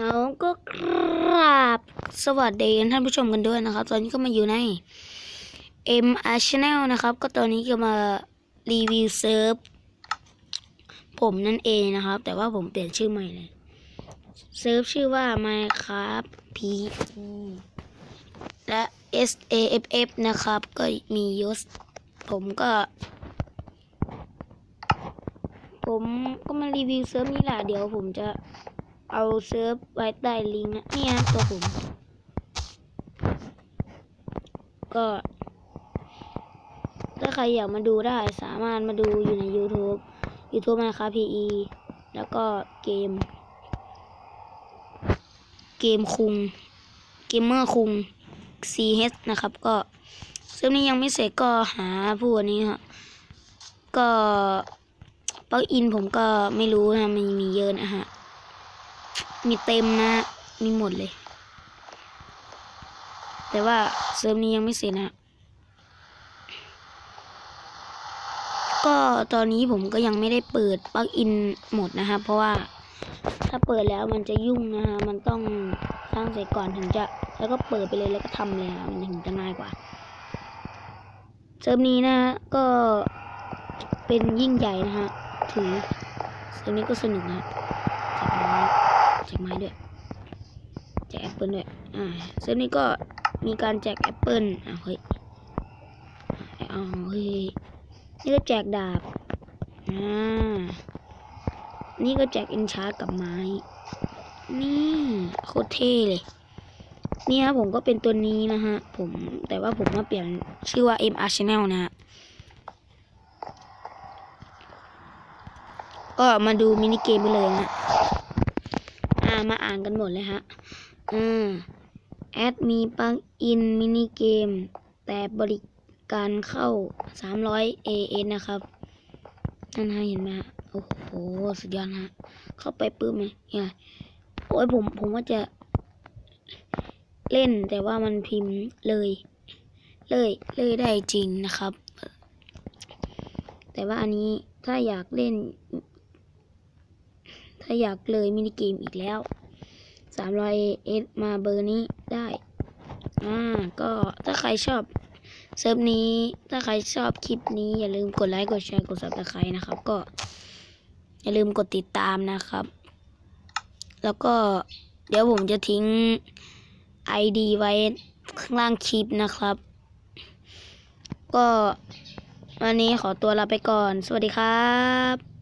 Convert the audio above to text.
เราบสวัสดีท่านผู้ชมกันด้วยนะครับ ตอนนี้ก็มาอยู่ใน M R Channel นะครับ ก็ตอนนี้ก็มารีวิวเซิร์ฟผมนั่นเองนะครับ แต่ว่าผมเปลี่ยนชื่อใหม่เลย เซิร์ฟชื่อว่า Minecraft P และ S A F F นะครับ ก็มียศ ผมก็ ผมก็มารีวิวเซิร์ฟนี้แหละเดี๋ยวผมจะ เอาเซิร์ฟไว้ใต้ลิงก์นะเนี่ยตัวผม ก็ ถ้าใครอยากมาดูได้สามารถมาดูอยู่ใน YouTube YouTube นะครับ PE แล้วก็เกม เกมคุง เกมเมอร์คุง CH นะครับ ก็เซิร์ฟนี้ยังไม่เสร็จก็หาผู้อันนี้ครับก็ปลั๊กอินผมก็ไม่รู้นะมันมีเยอะนะฮะ มีเต็มนะ มีหมดเลย แต่ว่าเซิร์ฟนี้ยังไม่เสร็จนะ ก็ตอนนี้ผมก็ยังไม่ได้เปิดปลั๊กอินหมดนะครับเพราะว่าถ้าเปิดแล้วมันจะยุ่งนะฮะมันต้องสร้างเสร็จก่อนถึงจะ แล้วก็เปิดไปเลยแล้วก็ทำเลยนะมันถึงจะง่ายกว่าเซิร์ฟนี้นะก็เป็นยิ่งใหญ่นะฮะถือเซิร์ฟนี้ก็สนุกนะแจกไม้ แจกไม้ด้วยแจกแอปเปิลด้วยอ่าเซิร์ฟนี้ก็มีการแจกแอปเปิลอ่าเฮ้ยเอาเฮ้ยนี่ก็แจกดาบอ่านี่ก็แจกอินชาร์กับไม้ นี่โคตรเท่เลยนี่ฮะผมก็เป็นตัวนี้นะฮะ ผมแต่ว่าผมมาเปลี่ยนชื่อว่า MR Channel นะฮะ ก็มาดูมินิเกมไปเลยนะามาอ่านกันหมดเลยฮะอ่าแอดมีปลั๊กอินมินิเกม แต่บริการเข้า 300 AS นะครับนั่นฮะเห็นไหมฮะ โอ้โห สุดยอดฮะ เข้าไปปื้มไหมเนี่ยโอ้ยผมผมว่าจะเล่นแต่ว่ามันพิมพ์เลย เลยเลยได้จริงนะครับ แต่ว่าอันนี้ถ้าอยากเล่น ถ้าอยากเลยมินิเกมอีกแล้ว300 AS มาเบอร์นี้ได้ อ่า ก็ถ้าใครชอบเซิร์ฟนี้ ถ้าใครชอบคลิปนี้ อย่าลืมกดไลค์ กดแชร์ กด subscribe นะครับ ก็ อย่าลืมกดติดตามนะครับ แล้วก็เดี๋ยวผมจะทิ้ง ID ไว้ข้างล่างคลิปนะครับ ก็วันนี้ขอตัวลาไปก่อน สวัสดีครับ